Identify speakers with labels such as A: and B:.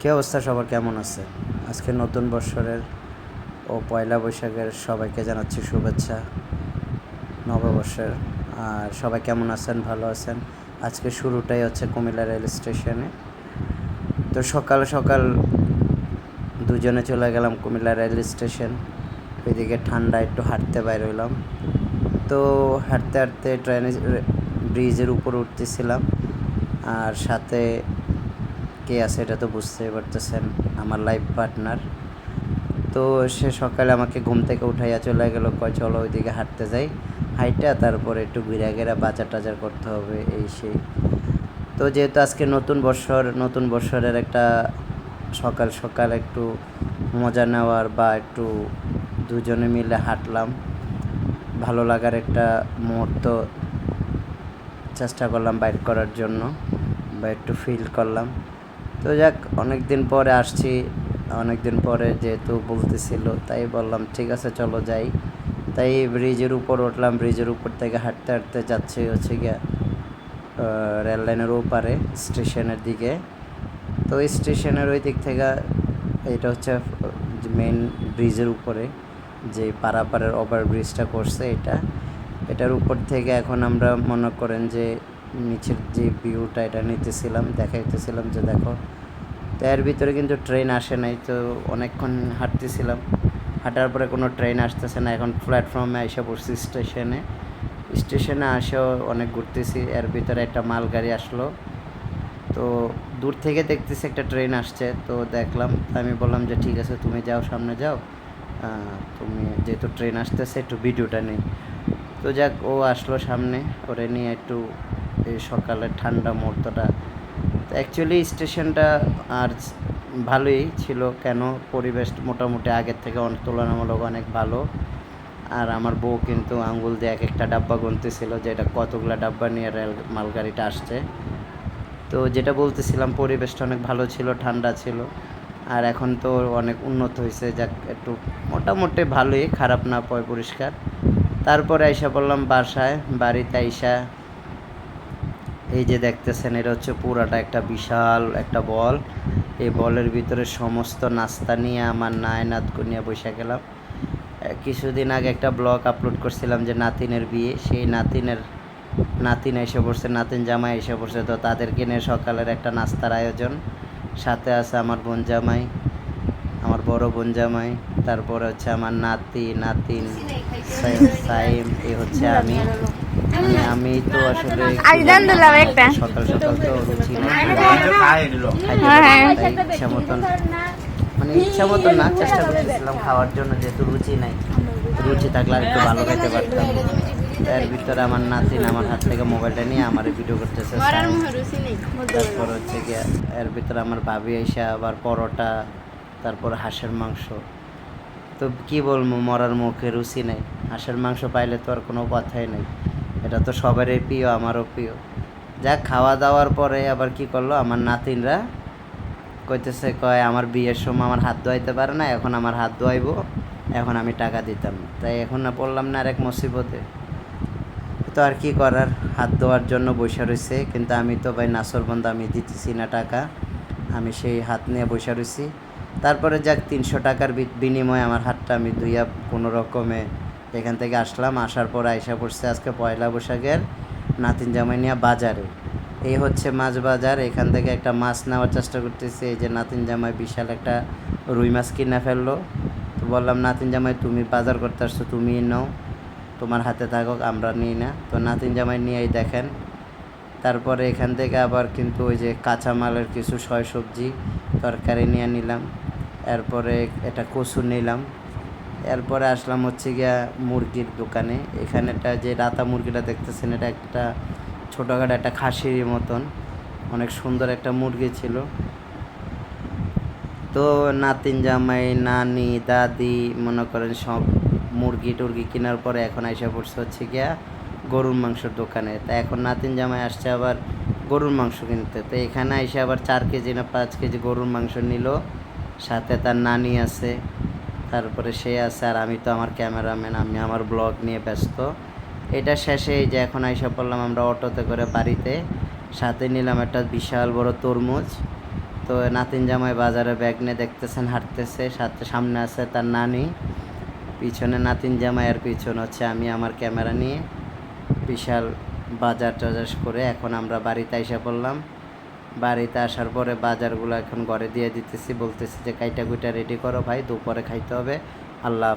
A: কী অবস্থা? সবার কেমন আছে? আজকে নতুন বৎসরের ও পয়লা বৈশাখের সবাইকে জানাচ্ছি শুভেচ্ছা নববর্ষের। আর সবাই কেমন আছেন? ভালো আছেন? আজকে শুরুটাই হচ্ছে কুমিল্লা রেল স্টেশনে। তো সকাল সকাল দুজনে চলে গেলাম কুমিল্লা রেল স্টেশন। ওইদিকে ঠান্ডা একটু হাঁটতে বাইর হইলাম। তো হাঁটতে হাঁটতে ট্রেনে ব্রিজের উপর উঠতেছিলাম। আর সাথে কে আছে এটা তো বুঝতেই পারতেছেন, আমার লাইফ পার্টনার তো সে সকালে আমাকে ঘুম থেকে উঠাইয়া চলে গেল, কয় চলো ওইদিকে হাঁটতে যাই। হাইটা তারপরে একটু ঘুরে ঘেরা বাজার টাজার করতে হবে, এই সেই। তো যেহেতু আজকে নতুন বছর, নতুন বছরের একটা সকাল সকাল একটু মজা নেওয়ার বা একটু দুজনে মিলে হাঁটলাম, ভালো লাগার একটা মুহূর্ত চেষ্টা করলাম বাইক করার জন্য বা একটু ফিল করলাম। তো যাক অনেক দিন পরে আসছি। অনেক দিন পরে যেহেতু বলতেছিল, তাই বললাম, ঠিক আছে, চলো যাই। তাই ব্রিজের উপর উঠলাম। ব্রিজের উপর থেকে হাঁটতে হাঁটতে যাচ্ছি হচ্ছে গিয়া রেল লাইনের ওপারে, স্টেশনের দিকে। তো ওই স্টেশনের ওই দিক থেকে, এটা হচ্ছে মেন ব্রিজের উপরে, যে পারাপারের ওভার ব্রিজটা করছে এটা। এটার উপর থেকে এখন আমরা মনে করেন যে নিচের যে ভিউটা এটা নিতেছিলাম, দেখাইতেছিলাম যে দেখো। তো এর ভিতরে কিন্তু ট্রেন আসে নাই, তো অনেকক্ষণ হাঁটতেছিলাম। হাঁটার পরে কোনো ট্রেন আসতেছে না, এখন প্ল্যাটফর্মে এসে পড়ছি স্টেশনে স্টেশনে আসেও অনেক ঘুরতেছি, এর ভিতরে একটা মালগাড়ি আসলো। তো দূর থেকে দেখতেছি একটা ট্রেন আসছে, তো দেখলাম, আমি বললাম যে ঠিক আছে, তুমি যাও, সামনে যাও। তুমি যেহেতু ট্রেন আসতেছে, একটু ভিডিওটা নেই। তো যাক, ও আসলো সামনে, ওরে নিয়ে একটু এই সকালের ঠান্ডা মুহূর্তটা। তো অ্যাকচুয়ালি স্টেশনটা আর ভালোই ছিল, কেন পরিবেশ মোটামুটি আগের থেকে অনেক তুলনামূলক অনেক ভালো। আর আমার বউ কিন্তু আঙ্গুল দিয়ে এক একটা ডাব্বা গুনতেছিল, যে এটা কতগুলো ডাব্বা নিয়ে রেল মালগাড়িটা আসছে। তো যেটা বলতেছিলাম, পরিবেশটা অনেক ভালো ছিল, ঠান্ডা ছিল। আর এখন তো অনেক উন্নত হয়েছে যাক একটু মোটামুটি ভালোই, খারাপ না, পয় পরিষ্কার। তারপরে আইসা বললাম, বাসায়, বাড়িতে আইসা এই যে দেখতেছেন, এটা হচ্ছে পুরাটা একটা বিশাল একটা বল। এই বলের ভিতরে সমস্ত নাস্তা নিয়ে আমার নায়নাথ নিয়ে বসে গেলাম। কিছুদিন আগে একটা ব্লগ আপলোড করছিলাম যে নাতিনের বিয়ে। সেই নাতিনের, নাতিন এসে পড়ছে, নাতিন জামাই এসে পড়ছে। তো তাদেরকে নিয়ে সকালের একটা নাস্তার আয়োজন। সাথে আছে আমার বোন জামাই। বড় বোন জামাই তারপরে হচ্ছে আমার নাতি নাতিন সাইম সাইম এই হচ্ছে আমি। মানে আমি তো আসলে। সকাল সকাল তো রুচি
B: হ্যাঁ, হ্যাঁ।
A: ইচ্ছা মতন মানে ইচ্ছা মতন না চেষ্টা করতেছিলাম খাওয়ার জন্য যেহেতু রুচি নাই। রুচি থাকলে আর একটু ভালো খাইতে পারতাম। এর ভিতরে আমার নাতিন আমার হাত থেকে মোবাইলটা নিয়ে আমার ভিডিও করতেছে তারপর হচ্ছে গিয়ে এর ভিতরে আমার ভাবি এসে আবার পরোটা তারপর হাঁসের মাংস। তো কি বলব, মরার মুখে রুচি নেই। হাঁসের মাংস পাইলে তো আর কোনো কথাই নেই। এটা তো সবারই প্রিয়, আমারও প্রিয়। যাক, খাওয়া দাওয়ার পরে আবার কি করল, আমার নাতিনরা কইতেছে, কয়, আমার বিয়ের সময় আমার হাত ধোয়াইতে পারে না, এখন আমার হাত ধোয়াইবো, এখন আমি টাকা দিতাম। তাই এখন না পড়লাম না আরেক মুসিবতে। তো আর কি করার, হাত ধোয়ার জন্য বসে রয়েছে কিন্তু আমি তো ভাই নাসর বন্ধ, আমি দিতেছি না টাকা। আমি সেই হাত নিয়ে বসে রয়েছি তারপরে যাক, তিনশো টাকার বিনিময়ে আমার হাতটা আমি ধুইয়া কোনো রকমে এখান থেকে আসলাম। আসার পর আইসা পড়ছে আজকে পয়লা বৈশাখের নাতিন জামাই নিয়ে বাজারে। এই হচ্ছে মাছ বাজার। এখান থেকে একটা মাছ নেওয়ার চেষ্টা করতেছি। এই যে নাতিন জামাই বিশাল একটা রুই মাছ কিনে ফেলল। তো বললাম, নাতিন জামাই, তুমি বাজার করতে আসছো তুমি নাও। তোমার হাতে থাকুক, আমরা নিই না। তো নাতিন জামাই নিয়েই দেখেন তারপরে এখান থেকে আবার কিন্তু ওই যে কাঁচামালের কিছু সয় সবজি তরকারি নিয়ে নিলাম। এরপরে এটা কচু নিলাম। এরপরে আসলাম হচ্ছে গিয়া মুরগির দোকানে। এখানেটা যে রাতা মুরগিটা দেখতেছেন, এটা একটা ছোটোখাটো একটা খাসির মতন। অনেক সুন্দর একটা মুরগি ছিল। তো নাতিন জামাই, নানি, দাদি মনে করেন সব মুরগি টুরগি কেনার পরে এখন এসে পড়ছে হচ্ছে গিয়া গরুর মাংসের দোকানে। তা এখন নাতিন জামাই আসছে আবার গরুর মাংস কিনতে। তো এখানে এসে আবার চার কেজি না পাঁচ কেজি গরুর মাংস নিল। সাথে তার নানি আছে, তারপরে সে আছে আর আমি তো আমার ক্যামেরাম্যান, আমি আমার ব্লগ নিয়ে ব্যস্ত। এটা শেষে এই যে এখন আইসা পড়লাম আমরা অটোতে করে বাড়িতে। সাথে নিলাম একটা বিশাল বড় তরমুজ। তো নাতিন জামাই বাজারে ব্যাগ নিয়ে দেখতেছেন, হাঁটতেছে। সাথে সামনে আছে তার নানি। পিছনে নাতিন জামাই আর পিছনে হচ্ছে আমি, আমার ক্যামেরা নিয়ে। বিশাল বাজার টাজার করে এখন আমরা বাড়িতে আসা পড়লাম বাড়িতে আসার পরে বাজারগুলো এখন ঘরে দিয়ে দিতেছি, বলতেছি যে কাইটা কুইটা রেডি করো ভাই, দুপুরে খাইতে হবে আল্লাহ।